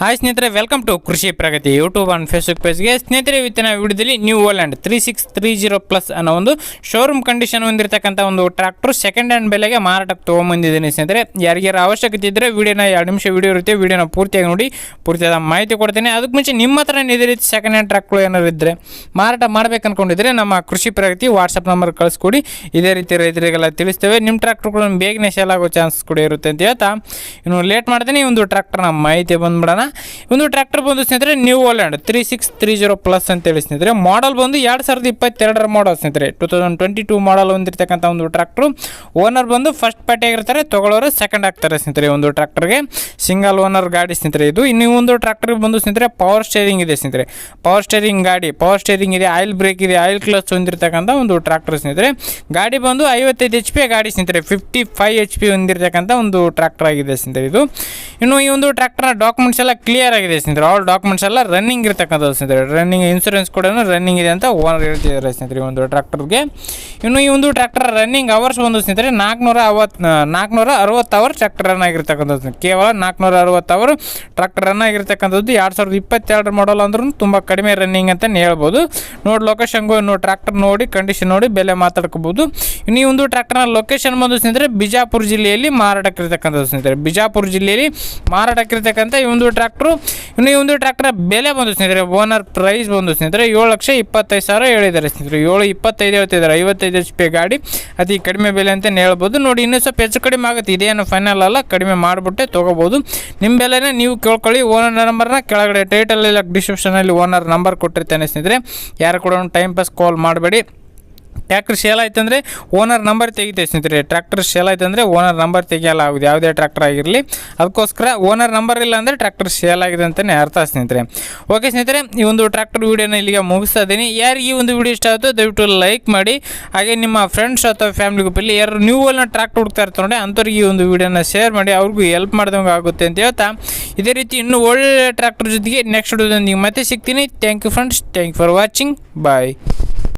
Hi ಸ್ನೇಹಿತರೆ welcome to Krishi Pragati YouTube and Facebook ಪೇಜ್ಗೆ ಸ್ನೇಹಿತರೆ, ಇವತ್ತಿನ ವಿಡಿಯೋದಲ್ಲಿ new holland three six three zero plus ಅನ್ನೋ ಒಂದು ಶೋರೂಮ್ ಕಂಡೀಷನ್ ಹೊಂದಿರತಕ್ಕಂಥ ಒಂದು ಟ್ರ್ಯಾಕ್ಟರ್ ಸೆಕೆಂಡ್ ಹ್ಯಾಂಡ್ ಬೆಲೆಗೆ ಮಾರಾಟಕ್ಕೆ ತೊಗೊಂಬಂದಿದ್ದೀನಿ ಸ್ನೇಹಿತರೆ. ಯಾರಿಗಾರ ಅವಶ್ಯಕತೆ ಇದ್ದರೆ ವಿಡಿಯೋನ ಎರಡು ನಿಮಿಷ ವಿಡಿಯೋ ಇರುತ್ತೆ, ವೀಡಿಯೋನ ಪೂರ್ತಿಯಾಗಿ ನೋಡಿ, ಪೂರ್ತಿಯಾದ ಮಾಹಿತಿ ಕೊಡ್ತೀನಿ. ಅದಕ್ಕೆ ಮುಂಚೆ ನಿಮ್ಮ ಹತ್ರ ಇದೇ ರೀತಿ ಸೆಕೆಂಡ್ ಹ್ಯಾಂಡ್ ಟ್ರ್ಯಾಕ್ಗಳು ಏನಾದ್ರು ಇದ್ದರೆ ಮಾರಾಟ ಮಾಡಬೇಕು ಅಂದ್ಕೊಂಡಿದ್ರೆ ನಮ್ಮ ಕೃಷಿ ಪ್ರಗತಿ ವಾಟ್ಸಪ್ ನಂಬರ್ ಕಳಿಸ್ಕೊಡಿ. ಇದೇ ರೀತಿ ರೈತರಿಗೆಲ್ಲ ತಿಳಿಸ್ತೇವೆ. ನಿಮ್ಮ ಟ್ರ್ಯಾಕ್ಟರ್ಗಳನ್ನು ಬೇಗನೆ ಸೇಲ್ ಆಗೋ ಚಾನ್ಸ್ ಕೂಡ ಇರುತ್ತೆ ಅಂತ ಹೇಳ್ತಾ. ಇನ್ನು ಲೇಟ್ ಮಾಡ್ತೀನಿ ಒಂದು ಟ್ರ್ಯಾಕ್ಟರ್ನ ಮಾಹಿತಿ ಬಂದ್ಬಿಡೋಣ. ಒಂದು ಟ್ರ್ಯಾಕ್ಟರ್ ಬಂದು ಸ್ನೇಹಿತರೆ new holland three six three zero plus ಅಂತೇಳಿ ಸ್ನೇಹಿತರೆ. ಮಾಡಲ್ ಬಂದು ಎರಡು ಸಾವಿರದ ಇಪ್ಪತ್ತೆರಡರ ಮಾಡಲ್ ಸ್ನೇಹಿತರೆ. Two thousand twenty two model ಹೊಂದಿರತಕ್ಕಂಥ ಒಂದು ಟ್ರ್ಯಾಕ್ಟ್ರು ಓನರ್ ಬಂದು ಫಸ್ಟ್ ಪಾರ್ಟಿ ಆಗಿರ್ತಾರೆ ತೊಗೊಳೋರು ಸೆಕೆಂಡ್ ಆಗ್ತಾರೆ ಸ್ನೇಹಿತರೆ ಒಂದು ಟ್ರ್ಯಾಕ್ಟರ್ಗೆ ಸಿಂಗಲ್ ಓನರ್ ಗಾಡಿ ಸ್ನೇಹಿತರೆ ಇದು. ಇನ್ನು ಒಂದು ಟ್ರ್ಯಾಕ್ಟರ್ ಬಂದು ಸ್ನೇಹಿತರೆ ಪವರ್ ಸ್ಟೇರಿಂಗ್ ಇದೆ ಸ್ನೇಹಿತರೆ. ಪವರ್ ಸ್ಟೇರಿಂಗ್ ಗಾಡಿ ಪವರ್ ಸ್ಟೇರಿಂಗ್ ಇದೆ ಆಯಿಲ್ ಬ್ರೇಕ್ ಇದೆ ಆಯಿಲ್ ಕ್ಲಚ್ ಹೊಂದಿರತಕ್ಕಂಥ ಒಂದು ಟ್ರ್ಯಾಕ್ಟರ್ ಸ್ನೇಹಿತರೆ. ಗಾಡಿ ಬಂದು ಐವತ್ತೈದು ಎಚ್ ಪಿ ಗಾಡಿ ಸ್ನೇಹಿತರೆ ಫಿಫ್ಟಿ ಫೈವ್ ಎಚ್ ಪಿ ಹೊಂದಿರತಕ್ಕಂಥ ಒಂದು ಟ್ರ್ಯಾಕ್ಟರ್ ಆಗಿದೆ ಸ್ನೇಹಿತರೆ ಇದು. ಇನ್ನು ಈ ಒಂದು ಟ್ರ್ಯಾಕ್ಟರ್ನ ಡಾಕ್ಯುಮೆಂಟ್ಸ್ ಎಲ್ಲ ಕ್ಲಿಯರ್ ಆಗಿದೆ ಸ್ನೇಹಿತರೆ. ಆಲ್ ಡಾಕ್ಯುಮೆಂಟ್ಸ್ ಎಲ್ಲ ರನ್ನಿಂಗ್ ಇರ್ತಕ್ಕಂಥದ್ದು ಸ್ನೇಹಿತರೆ. ರನ್ನಿಂಗ್ ಇನ್ಸೂರೆನ್ಸ್ ಕೂಡ ರನ್ನಿಂಗ್ ಇದೆ ಅಂತ ಓನರ್ ಹೇಳ್ತಿದ್ದಾರೆ ಸ್ನೇಹಿತರೆ ಈ ಒಂದು ಟ್ರ್ಯಾಕ್ಟರ್ಗೆ ಇನ್ನು ಈ ಒಂದು ಟ್ರ್ಯಾಕ್ಟರ್ ರನ್ನಿಂಗ್ ಅವರ್ಸ್ ಒಂದು ಸ್ನೇಹಿತರೆ ನಾಲ್ಕುನೂರ ಅವತ್ತು ನಾಲ್ಕುನೂರ ಅರವತ್ತು ಅವರ್ ಟ್ರ್ಯಾಕ್ಟರ್ ರನ್ ಆಗಿರ್ತಕ್ಕಂಥದ್ದು ಕೇವಲ ನಾಲ್ಕುನೂರ ಅರವತ್ತು ಅವರ್ ಟ್ರ್ಯಾಕ್ಟರ್ ರನ್ ಆಗಿರ್ತಕ್ಕಂಥದ್ದು ಎರಡು ಸಾವಿರದ ಇಪ್ಪತ್ತೆರಡು ಮಾಡಲ್ ಅಂದ್ರೂ ತುಂಬ ಕಡಿಮೆ ರನ್ನಿಂಗ್ ಅಂತಲೇ ಹೇಳ್ಬೋದು. ನೋಡಿ ಲೊಕೇಶನ್ಗೂ ಇನ್ನು ಟ್ರ್ಯಾಕ್ಟರ್ ನೋಡಿ ಕಂಡೀಷನ್ ನೋಡಿ, ಬೆಲೆ ಮಾತಾಡ್ಕೋಬೋದು. ಇನ್ನು ಈ ಒಂದು ಟ್ರ್ಯಾಕ್ಟರ್ನ ಲೊಕೇಶನ್ ಬಂದು ಸ್ನೇಹಿತರೆ ಬಿಜಾಪುರ ಜಿಲ್ಲೆಯಲ್ಲಿ ಮಾರಾಟಕ್ಕಿರ್ತಕ್ಕಂಥದ್ದು ಸ್ನೇಹಿತರೆ. ಬಿಜಾಪುರ ಜಿಲ್ಲೆಯಲ್ಲಿ ಮಾರಾಟಕ್ಕಿರ್ತಕ್ಕಂಥ ಈ ಒಂದು ಟ್ರ್ಯಾಕ್ಟ್ರು ಇನ್ನು ಈ ಒಂದು ಟ್ರ್ಯಾಕ್ಟರ್ ಬೆಲೆ ಬಂದು ಸ್ನೇಹಿತರೆ ಓನರ್ ಪ್ರೈಸ್ ಬಂದು ಸ್ನೇಹಿತರೆ, ಏಳು ಲಕ್ಷ ಇಪ್ಪತ್ತೈದು ಸಾವಿರ ಹೇಳಿದ್ದಾರೆ ಸ್ನೇಹಿತರೆ. ಏಳು ಇಪ್ಪತ್ತೈದು ಹೇಳ್ತಿದ್ದಾರೆ. ಐವತ್ತೈದು ಎಚ್ ಪಿ ಗಾಡಿ, ಅತಿ ಕಡಿಮೆ ಬೆಲೆ ಅಂತಲೇ ಹೇಳ್ಬೋದು. ನೋಡಿ, ಇನ್ನೂ ಸ್ವಲ್ಪ ಹೆಚ್ಚು ಕಡಿಮೆ ಆಗುತ್ತೆ. ಇದೇನು ಫೈನಲ್ ಅಲ್ಲ, ಕಡಿಮೆ ಮಾಡಿಬಿಟ್ಟೆ ತೊಗೋಬೋದು. ನಿಮ್ಮ ಬೆಲೆನೇ ನೀವು ಕೇಳ್ಕೊಳ್ಳಿ. ಓನರ್ ನಂಬರ್ನ ಕೆಳಗಡೆ ಟೈಟಲ್ ಇಲ್ಲ ಡಿಸ್ಕ್ರಿಪ್ಷನಲ್ಲಿ ಓನರ್ ನಂಬರ್ ಕೊಟ್ಟಿರ್ತೇನೆ ಸ್ನೇಹಿತರೆ. ಯಾರು ಕೂಡ ಒಂದು ಟೈಮ್ ಪಾಸ್ ಕಾಲ್ ಮಾಡಬೇಡಿ. ಟ್ರ್ಯಾಕ್ಟರ್ ಸೇಲ್ ಆಯ್ತು ಅಂದರೆ ಓನರ್ ನಂಬರ್ ತೆಗಿತೆ ಸ್ನೇಹಿತರೆ. ಟ್ರ್ಯಾಕ್ಟರ್ ಸೇಲ್ ಆಯ್ತು ಅಂದರೆ ಓನರ್ ನಂಬರ್ ತೆಗಿಯಲ್ಲ ಆಗುದು ಯಾವುದೇ ಟ್ರ್ಯಾಕ್ಟರ್ ಆಗಿರಲಿ. ಅದಕ್ಕೋಸ್ಕರ ಓನರ್ ನಂಬರ್ ಇಲ್ಲ ಅಂದರೆ ಟ್ರ್ಯಾಕ್ಟರ್ ಸೇಲ್ ಆಗಿದೆ ಅಂತಲೇ ಅರ್ಥ ಸ್ನೇಹಿತರೆ. ಓಕೆ ಸ್ನೇಹಿತರೆ, ಈ ಒಂದು ಟ್ರ್ಯಾಕ್ಟರ್ ವೀಡಿಯೋನ ಇಲ್ಲಿಗೆ ಮುಗಿಸ್ತಾ ಇದ್ದೀನಿ. ಯಾರಿಗೆ ಈ ಒಂದು ವೀಡಿಯೋ ಇಷ್ಟ ಆಯಿತು ದಯವಿಟ್ಟು ಲೈಕ್ ಮಾಡಿ. ಹಾಗೆ ನಿಮ್ಮ ಫ್ರೆಂಡ್ಸ್ ಅಥವಾ ಫ್ಯಾಮಿಲಿ ಗ್ರೂಪಲ್ಲಿ ಯಾರು ನ್ಯೂ ಅಲ್ನ ಟ್ರ್ಯಾಕ್ಟರ್ ಹುಡ್ತಾ ಇರ್ತಾರೆ ಅಂಥವ್ರಿಗೆ ಈ ಒಂದು ವೀಡಿಯೋನ ಶೇರ್ ಮಾಡಿ. ಅವ್ರಿಗೂ ಹೆಲ್ಪ್ ಮಾಡಿದಂಗೆ ಆಗುತ್ತೆ ಅಂತ ಹೇಳ್ತಾ. ಇದೇ ರೀತಿ ಇನ್ನೂ ಒಳ್ಳೆ ಟ್ರ್ಯಾಕ್ಟರ್ ಜೊತೆಗೆ ನೆಕ್ಸ್ಟ್ ವೀಡಿಯೋದೊಂದಿಗೆ ಮತ್ತೆ ಸಿಗ್ತೀನಿ. Thank you friends thank you for watching bye